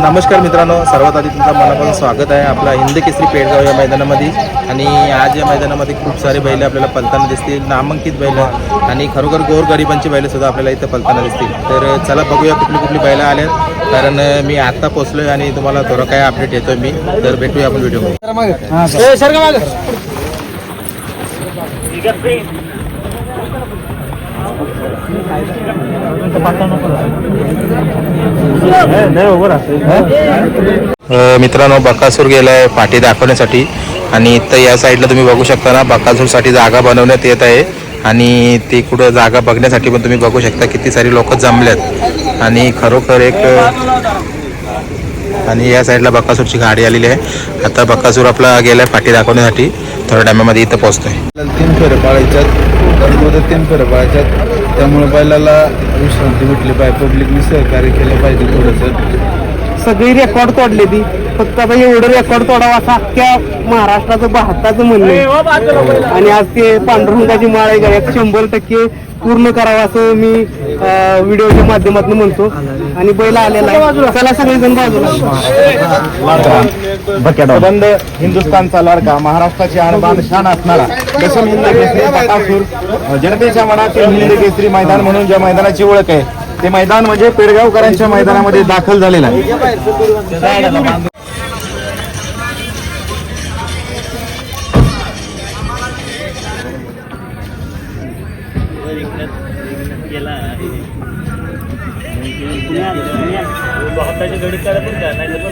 नमस्कार मित्रांनो. सर्वात आधी तुमचं मनापासून स्वागत आहे. आपला हिंद केसरी पेडगाव या मैदानामध्ये. आणि आज या मैदानामध्ये खूप सारे बैल आपल्याला पलताना दिसतील. नामांकित बैल आणि खरोखर गोरगरिबांची बैल सुद्धा आपल्याला इथं पलताना दिसतील. तर चला बघूया कुठली कुठली बैलं आल्यात. कारण मी आता पोचलोय आणि तुम्हाला थोडं काय अपडेट येतोय मी. तर भेटूया आपण व्हिडिओमध्ये मित्रांनो बकासूर गेलाय पाठी दाखवण्यासाठी. आणि इथं या साईडला तुम्ही बघू शकता ना बकासूरसाठी जागा बनवण्यात येत आहे. आणि ती कुठं जागा बघण्यासाठी पण तुम्ही बघू शकता किती सारी लोक जमल्यात. आणि खरोखर एक आणि या साईडला बकासूरची गाडी आलेली आहे. आता बकासूर आपला गेलाय पाठी दाखवण्यासाठी. थोड्या टायमामध्ये इथं पोहोचतोय. तीन फेरं पाळायच्यात तीन फेरं पाळायच्यात त्यामुळे बैलाला विश्रांती भेटली पाहिजे पब्लिकने सहकार्य केलं पाहिजे थोडंसं. सगळी रेकॉर्ड तोडली ती. फक्त आता एवढं रेकॉर्ड तोडावं असं अख्ख्या महाराष्ट्राचं भारताचं म्हणणं आहे. आणि आज ते पांडुरंगाची माळ आहे शंभर टक्के पूर्ण करावं असं मी व्हिडिओच्या माध्यमातून म्हणतो. आणि बैल आलेला आहे. त्याला सगळेजण बाजूला. बंद हिंदुस्थानचा लाडका महाराष्ट्राची आणबाण शान असणारा दशम हिंद जनतेच्या मनातील हिंद केसरी मैदान म्हणून ज्या मैदानाची ओळख आहे ते मैदान म्हणजे पेडगावकरांच्या मैदानामध्ये दाखल झालेलं आहे. गेला हाताची गडी करा पण काय नाही तर